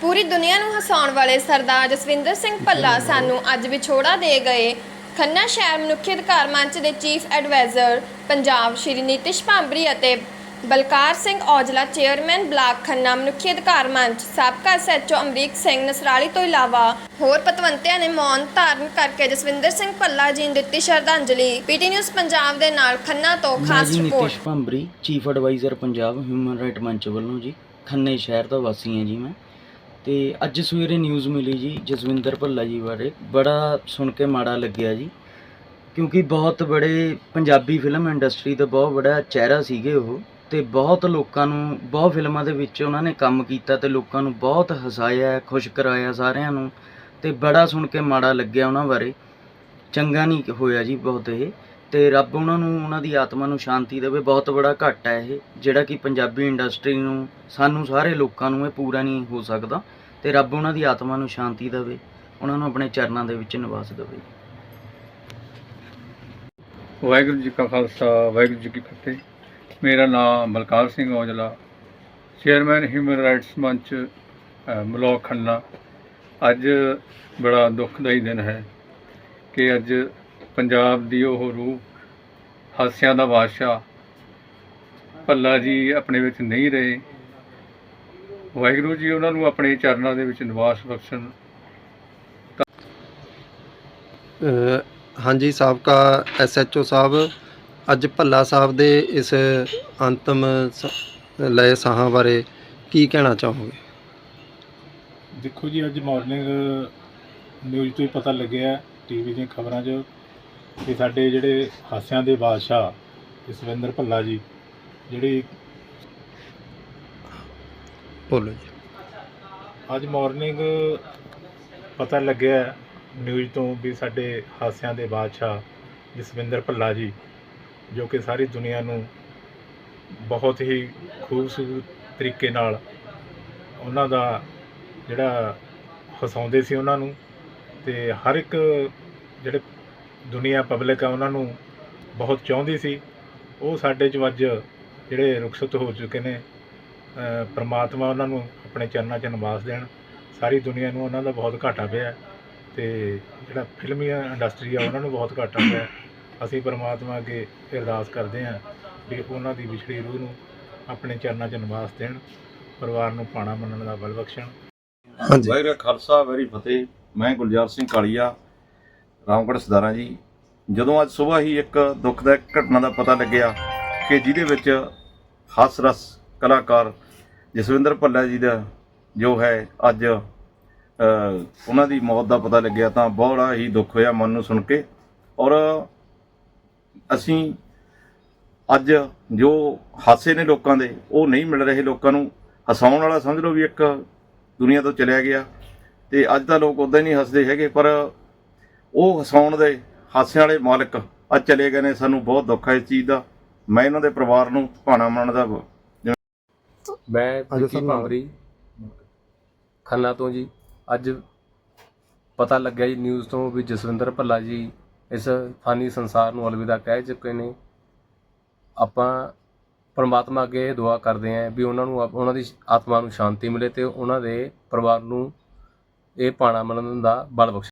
ਪੂਰੀ ਦੁਨੀਆ ਨੂੰ ਹਸਾਉਣ ਵਾਲੇ ਸਰਦਾਰ ਜਸਵਿੰਦਰ ਸਿੰਘ ਭੱਲਾ ਸਾਨੂੰ ਅੱਜ ਵਿਛੋੜਾ ਦੇ ਗਏ। ਖੰਨਾ ਸ਼ਹਿਰ ਮਨੁੱਖੀ ਅਧਿਕਾਰ ਮੰਚ ਦੇ ਚੀਫ ਐਡਵਾਈਜ਼ਰ ਪੰਜਾਬ ਸ਼੍ਰੀ ਨੀਤਿਸ਼ ਭਾਂਬਰੀ ਅਤੇ ਬਲਕਾਰ ਸਿੰਘ ਔਜਲਾ ਚੇਅਰਮੈਨ ਬਲਾਕ ਖੰਨਾ ਮਨੁੱਖੀ ਅਧਿਕਾਰ ਮੰਚ ਸਾਬਕਾ ਐਸਐਚਓ ਅਮਰੀਕ ਸਿੰਘ ਨਸਰਾਲੀ ਤੋਂ ਇਲਾਵਾ ਹੋਰ ਪਤਵੰਤਿਆਂ ਨੇ ਮੌਨ ਧਾਰਨ ਕਰਕੇ ਜਸਵਿੰਦਰ ਸਿੰਘ ਭੱਲਾ ਜੀ ਨੂੰ ਦਿੱਤੀ ਸ਼ਰਧਾਂਜਲੀ। ਪੀਟੀ ਨਿਊਜ਼ ਪੰਜਾਬ ਦੇ ਨਾਲ ਖੰਨਾ ਤੋਂ ਖਾਸ report Nitish Bhambri chief adviser Punjab human right ਮੰਚ ਵੱਲੋਂ ਜੀ। ਖੰਨੇ ਸ਼ਹਿਰ ਦਾ ਵਾਸੀ ਹਾਂ ਜੀ ਮੈਂ। ਤੇ ਅੱਜ ਸਵੇਰੇ ਨਿਊਜ਼ ਮਿਲੀ ਜੀ ਜਸਵਿੰਦਰ ਭੱਲਾ ਜੀ ਬਾਰੇ। ਬੜਾ ਸੁਣ ਕੇ ਮਾੜਾ ਲੱਗਿਆ ਜੀ। ਕਿਉਂਕਿ ਬਹੁਤ ਬੜੇ ਪੰਜਾਬੀ ਫਿਲਮ ਇੰਡਸਟਰੀ ਦਾ ਬਹੁਤ ਬੜਾ ਚਿਹਰਾ ਸੀਗੇ ਉਹ ਤੇ ਬਹੁਤ ਲੋਕਾਂ ਨੂੰ, ਬਹੁਤ ਫਿਲਮਾਂ ਦੇ ਵਿੱਚ ਉਹਨਾਂ ਨੇ ਕੰਮ ਕੀਤਾ ਤੇ ਲੋਕਾਂ ਨੂੰ ਬਹੁਤ ਹਸਾਇਆ, ਖੁਸ਼ ਕਰਾਇਆ ਸਾਰਿਆਂ ਨੂੰ ਤੇ ਬੜਾ ਸੁਣ ਕੇ ਮਾੜਾ ਲੱਗਿਆ ਉਹਨਾਂ ਬਾਰੇ। ਚੰਗਾ ਨਹੀਂ ਹੋਇਆ ਜੀ ਬਹੁਤ ਇਹ। ਤੇ ਰੱਬ ਉਹਨਾਂ ਨੂੰ ਉਹਨਾਂ ਦੀ ਆਤਮਾ ਨੂੰ ਸ਼ਾਂਤੀ ਦੇਵੇ ਬਹੁਤ ਬੜਾ ਘਟ ਹੈ ਇਹ ਜਿਹੜਾ ਕਿ ਪੰਜਾਬੀ ਇੰਡਸਟਰੀ ਨੂੰ ਸਾਨੂੰ ਸਾਰੇ ਲੋਕਾਂ ਨੂੰ ਇਹ ਪੂਰਾ ਨਹੀਂ ਹੋ ਸਕਦਾ ਤੇ ਰੱਬ ਉਹਨਾਂ ਦੀ ਆਤਮਾ ਨੂੰ ਸ਼ਾਂਤੀ ਦੇਵੇ ਉਹਨਾਂ ਨੂੰ ਆਪਣੇ ਚਰਨਾਂ ਦੇ ਵਿੱਚ ਨਿਵਾਸ ਦੇਵੇ। ਵਾਹਿਗੁਰੂ ਜੀ ਕਾ ਖਾਲਸਾ ਵਾਹਿਗੁਰੂ ਜੀ ਕੀ ਫਤਿਹ। ਮੇਰਾ ਨਾਮ Balkar Singh Aujla chairman human rights ਮੰਚ ਅ, ਖੰਨਾ। ਅੱਜ ਬੜਾ ਦੁਖਦਾਈ ਦਿਨ ਹੈ ਕਿ ਅੱਜ ਪੰਜਾਬ ਦੀ ਉਹ ਰੂਹ ਹਾਸਿਆਂ ਦਾ ਬਾਦਸ਼ਾਹ ਭੱਲਾ ਜੀ ਆਪਣੇ ਵਿੱਚ ਨਹੀਂ ਰਹੇ। ਵਾਹਿਗੁਰੂ ਜੀ ਉਹਨਾਂ ਨੂੰ ਆਪਣੇ ਚਰਨਾਂ ਦੇ ਵਿੱਚ ਨਿਵਾਸ ਬਖਸ਼ਣ ਹਾਂਜੀ ਸਾਬਕਾ ਐਸਐਚਓ ਸਾਹਿਬ ਅੱਜ ਭੱਲਾ ਸਾਹਿਬ ਦੇ ਇਸ ਅੰਤਮ ਲਏ ਸਾਹਾਂ ਬਾਰੇ ਕੀ ਕਹਿਣਾ ਚਾਹੋਗੇ? ਦੇਖੋ ਜੀ ਅੱਜ ਮਾਰਨਿੰਗ ਨਿਊਜ਼ ਤੋਂ ਹੀ ਪਤਾ ਲੱਗਿਆ ਟੀਵੀ ਦੀਆਂ ਖਬਰਾਂ 'ਚ ਕਿ ਸਾਡੇ ਜਿਹੜੇ ਹਾਸਿਆਂ ਦੇ ਬਾਦਸ਼ਾਹ ਜਸਵਿੰਦਰ ਭੱਲਾ ਜੀ ਜਿਹੜੀ ਬੋਲੋ ਜੀ। ਅੱਜ ਮਾਰਨਿੰਗ ਪਤਾ ਲੱਗਿਆ ਨਿਊਜ਼ ਤੋਂ ਵੀ ਸਾਡੇ ਹਾਸਿਆਂ ਦੇ ਬਾਦਸ਼ਾਹ ਜਸਵਿੰਦਰ ਭੱਲਾ ਜੀ ਜੋ ਕਿ ਸਾਰੀ ਦੁਨੀਆ ਨੂੰ ਬਹੁਤ ਹੀ ਖੂਬਸੂਰਤ ਤਰੀਕੇ ਨਾਲ ਉਹਨਾਂ ਦਾ ਜਿਹੜਾ ਹਸਾਉਂਦੇ ਸੀ ਉਹਨਾਂ ਨੂੰ ਤੇ ਹਰ ਇੱਕ ਜਿਹੜੇ ਦੁਨੀਆ ਪਬਲਿਕ ਆ ਉਹਨਾਂ ਨੂੰ ਬਹੁਤ ਚਾਹੁੰਦੀ ਸੀ। ਉਹ ਸਾਡੇ ਚ ਅੱਜ ਜਿਹੜੇ ਰੁਖਸਤ ਹੋ ਚੁੱਕੇ ਨੇ ਪ੍ਰਮਾਤਮਾ ਉਹਨਾਂ ਨੂੰ ਆਪਣੇ ਚਰਨਾਂ 'ਚ ਨਿਵਾਸ ਦੇਣ। ਸਾਰੀ ਦੁਨੀਆ ਨੂੰ ਉਹਨਾਂ ਦਾ ਬਹੁਤ ਘਾਟਾ ਪਿਆ ਤੇ ਜਿਹੜਾ ਫਿਲਮੀ ਇੰਡਸਟਰੀ ਆ ਉਹਨਾਂ ਨੂੰ ਬਹੁਤ ਘਾਟਾ ਪਿਆ ਅਸੀਂ ਪ੍ਰਮਾਤਮਾ ਅੱਗੇ ਅਰਦਾਸ ਕਰਦੇ ਹਾਂ ਵੀ ਉਹਨਾਂ ਦੀ ਵਿਛੜੀ ਰੂਹ ਨੂੰ ਆਪਣੇ ਚਰਨਾਂ 'ਚ ਨਿਵਾਸ ਦੇਣ ਪਰਿਵਾਰ ਨੂੰ ਪਾਣਾ ਮੰਨਣ ਦਾ ਬਲ ਬਖਸ਼ਣ। ਹਾਂਜੀ। ਵਾਹਿਗੁਰੂ ਖਾਲਸਾ ਵੈਰੀ ਫਤਿਹ। ਮੈਂ ਗੁਲਜ਼ਾਰ ਸਿੰਘ ਕਾਲੀਆ ਰਾਮਗੜ੍ਹ ਸਦਾਰਾ ਜੀ, ਜਦੋਂ ਅੱਜ ਸਵੇਰ ਹੀ ਇੱਕ ਦੁਖਦਾਇਕ ਘਟਨਾ ਦਾ ਪਤਾ ਲੱਗਿਆ ਕਿ ਜਿਹਦੇ ਵਿੱਚ ਹਾਸ ਰਸ ਕਲਾਕਾਰ ਜਸਵਿੰਦਰ ਭੱਲਾ ਜੀ ਦਾ ਜੋ ਹੈ ਅੱਜ ਉਹਨਾਂ ਦੀ ਮੌਤ ਦਾ ਪਤਾ ਲੱਗਿਆ ਤਾਂ ਬੜਾ ਹੀ ਦੁੱਖ ਹੋਇਆ ਮਨ ਨੂੰ ਸੁਣ ਕੇ। ਔਰ ਅਸੀਂ ਅੱਜ ਜੋ ਹਾਸੇ ਨੇ ਲੋਕਾਂ ਦੇ, ਉਹ ਨਹੀਂ ਮਿਲ ਰਹੇ ਲੋਕਾਂ ਨੂੰ, ਹਸਾਉਣ ਵਾਲਾ ਸਮਝ ਲਓ ਵੀ ਇੱਕ ਦੁਨੀਆ ਤੋਂ ਚਲਿਆ ਗਿਆ। ਤੇ ਅੱਜ ਤਾਂ ਲੋਕ ਉਦਾਂ ਹੀ ਨਹੀਂ ਹੱਸਦੇ ਹੈਗੇ, ਪਰ ਉਹ ਹਸਾਉਣ ਦੇ ਹਾਸਿਆਂ ਵਾਲੇ ਮਾਲਕ ਅੱਜ ਚਲੇ ਗਏ ਨੇ। ਸਾਨੂੰ ਬਹੁਤ ਦੁੱਖ ਹੈ ਇਸ ਚੀਜ਼ ਦਾ। ਮੈਂ ਇਹਨਾਂ ਦੇ ਪਰਿਵਾਰ ਨੂੰ ਭਾਣਾ ਮੰਨਣ ਦਾ ਮੈਂ ਵਿੱਕੀ। ਭਾਂਬਰੀ ਖੰਨਾ ਤੋਂ ਜੀ। ਅੱਜ ਪਤਾ ਲੱਗਿਆ ਜੀ ਨਿਊਜ਼ ਤੋਂ ਵੀ ਜਸਵਿੰਦਰ ਭੱਲਾ ਜੀ ਇਸ ਫਾਨੀ ਸੰਸਾਰ ਨੂੰ ਅਲਵਿਦਾ ਕਹਿ ਚੁੱਕੇ ਨੇ। ਆਪਾਂ ਪਰਮਾਤਮਾ ਅੱਗੇ ਇਹ ਦੁਆ ਕਰਦੇ ਆਂ ਵੀ ਉਹਨਾਂ ਨੂੰ ਉਹਨਾਂ ਦੀ ਆਤਮਾ ਨੂੰ ਸ਼ਾਂਤੀ ਮਿਲੇ ਤੇ ਉਹਨਾਂ ਦੇ ਪਰਿਵਾਰ ਨੂੰ ਇਹ ਪਾਣਾ ਮੰਨਣ ਦਾ ਬਲ ਬਖਸ਼ੇ।